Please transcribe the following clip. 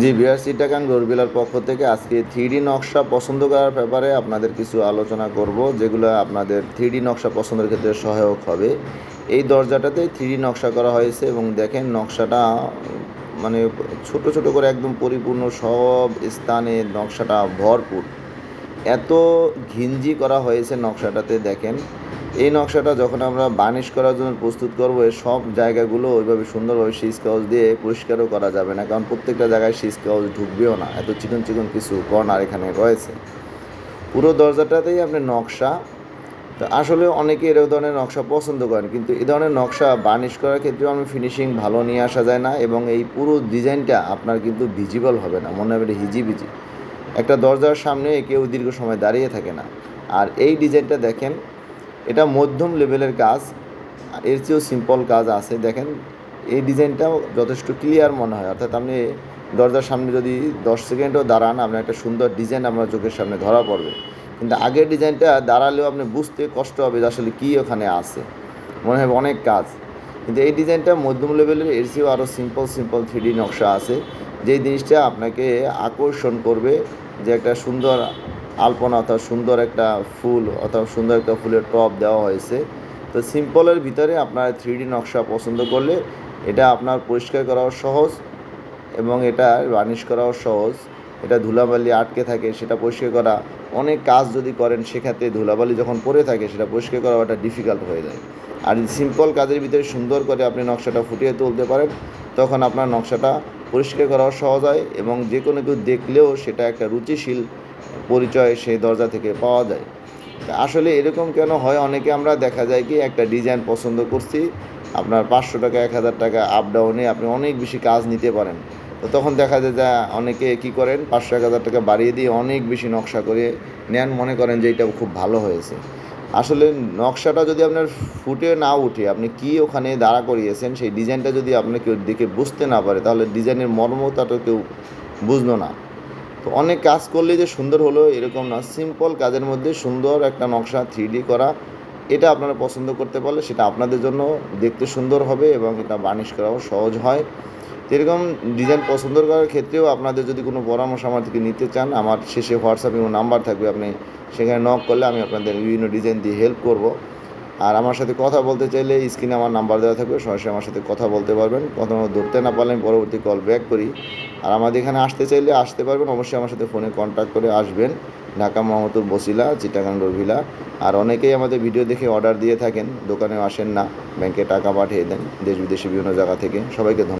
জি BR সিটাকান গরবিলার পক্ষ থেকে আজকে থ্রি নকশা পছন্দ করার ব্যাপারে আপনাদের কিছু আলোচনা করব, যেগুলো আপনাদের থ্রি নকশা পছন্দের ক্ষেত্রে সহায়ক হবে। এই দরজাটাতে থ্রি নকশা করা হয়েছে এবং দেখেন নকশাটা মানে ছোট ছোট করে একদম পরিপূর্ণ সব স্থানে নকশাটা ভরপুর। এত ঘিঞ্জি করা হয়েছে নকশাটাতে, দেখেন। এই নকশাটা যখন আমরা বার্নিশ করার জন্য প্রস্তুত করব সব জায়গাগুলো ওইভাবে সুন্দরভাবে সিজ কাগজ দিয়ে পরিষ্কারও করা যাবে না, কারণ প্রত্যেকটা জায়গায় সিজ কাগজ ঢুকবেও না। এত চিকন চিকন কিছু কর্নার এখানে রয়েছে। পুরো দরজাটাতেই আপনি নকশা। তো আসলে অনেকে এরকম ধরনের নকশা পছন্দ করেন, কিন্তু এই ধরনের নকশা বার্নিশ করার ক্ষেত্রেও আমি ফিনিশিং ভালো নিয়ে আসা যায় না এবং এই পুরো ডিজাইনটা আপনার কিন্তু ভিজিবল হবে না, মনে হবে হিজিবিজি। একটা দরজার সামনে কেউ দীর্ঘ সময় দাঁড়িয়ে থাকে না। আর এই ডিজাইনটা দেখেন এটা মধ্যম লেভেলের কাজ এর চেয়েও সিম্পল কাজ আছে। দেখেন, এই ডিজাইনটাও যথেষ্ট ক্লিয়ার মনে হয়। অর্থাৎ আপনি দরজার সামনে যদি দশ সেকেন্ডও দাঁড়ান, আপনার একটা সুন্দর ডিজাইন আপনার চোখের সামনে ধরা পড়বে। কিন্তু আগের ডিজাইনটা দাঁড়ালেও আপনি বুঝতে কষ্ট হবে যে আসলে কী ওখানে আছে। মনে হয় অনেক কাজ। কিন্তু এই ডিজাইনটা মধ্যম লেভেলের, এর চেয়েও আরও সিম্পল সিম্পল থ্রি নকশা আছে। যেই জিনিসটা আপনাকে আকর্ষণ করবে যে একটা সুন্দর আলপনা অথবা সুন্দর একটা ফুল অথবা সুন্দর একটা ফুলের টপ দেওয়া হয়েছে। তো সিম্পলের ভিতরে আপনার থ্রি নকশা পছন্দ করলে এটা আপনার পরিষ্কার করাও সহজ এবং এটা বার্নিশ করাও সহজ। এটা ধুলাবালি আটকে থাকে, সেটা পরিষ্কার করা। অনেক কাজ যদি করেন, সেক্ষেত্রে ধুলাবালি যখন পড়ে থাকে, সেটা পরিষ্কার করা ওটা ডিফিকাল্ট হয়ে যায়। আর সিম্পল কাজের ভিতরে সুন্দর করে আপনি নকশাটা ফুটিয়ে তুলতে পারেন, তখন আপনার নকশাটা পরিষ্কার করাও সহজ হয় এবং যে কোনো কেউ দেখলেও সেটা একটা রুচিশীল পরিচয় সেই দরজা থেকে পাওয়া যায়। আসলে এরকম কেন হয়? অনেকে আমরা দেখা যায় কি, একটা ডিজাইন পছন্দ করছি, আপনার পাঁচশো টাকা, এক হাজার টাকা আপ ডাউনে আপনি অনেক বেশি কাজ নিতে পারেন। তো তখন দেখা যায় যে অনেকে কী করেন, পাঁচশো, এক হাজার টাকা বাড়িয়ে দিয়ে অনেক বেশি নকশা করে নেন, মনে করেন যে এটা খুব ভালো হয়েছে। আসলে নকশাটা যদি আপনার ফুটে না উঠে, আপনি কি ওখানে দাঁড়া করিয়েছেন, সেই ডিজাইনটা যদি আপনি কেউ দেখে বুঝতে না পারে, তাহলে ডিজাইনের মর্মতা তো কেউ বুঝলো না। তো অনেক কাজ করলে যে সুন্দর হলো, এরকম না। সিম্পল কাজের মধ্যে সুন্দর একটা নকশা থ্রি করা, এটা আপনারা পছন্দ করতে পারলে সেটা আপনাদের জন্য দেখতে সুন্দর হবে এবং এটা বার্নিশ করাও সহজ হয়। এরকম ডিজাইন পছন্দ করার ক্ষেত্রেও আপনাদের যদি কোনো পরামর্শ আমার থেকে নিতে চান, আমার শেষে হোয়াটসঅ্যাপে এবং নাম্বার থাকবে, আপনি সেখানে নক করলে আমি আপনাদের বিভিন্ন ডিজাইন দিয়ে হেল্প করব। আর আমার সাথে কথা বলতে চাইলে স্ক্রিনে আমার নাম্বার দেওয়া থাকবে, সরাসরি আমার সাথে কথা বলতে পারবেন। কথা ধরতে না পারলে আমি পরবর্তী কল ব্যাক করি। আর আমাদের এখানে আসতে চাইলে আসতে পারবেন, অবশ্যই আমার সাথে ফোনে কন্ট্যাক্ট করে আসবেন। ঢাকা মোহাম্মদপুর বসিলা চিটাগাং রভিলা আর অনেকেই আমাদের ভিডিও দেখে অর্ডার দিয়ে থাকেন দোকানে আসেন না, ব্যাংকে টাকা পাঠিয়ে দেন, দেশ বিদেশে বিভিন্ন জায়গা থেকে। সবাইকে ধন্যবাদ।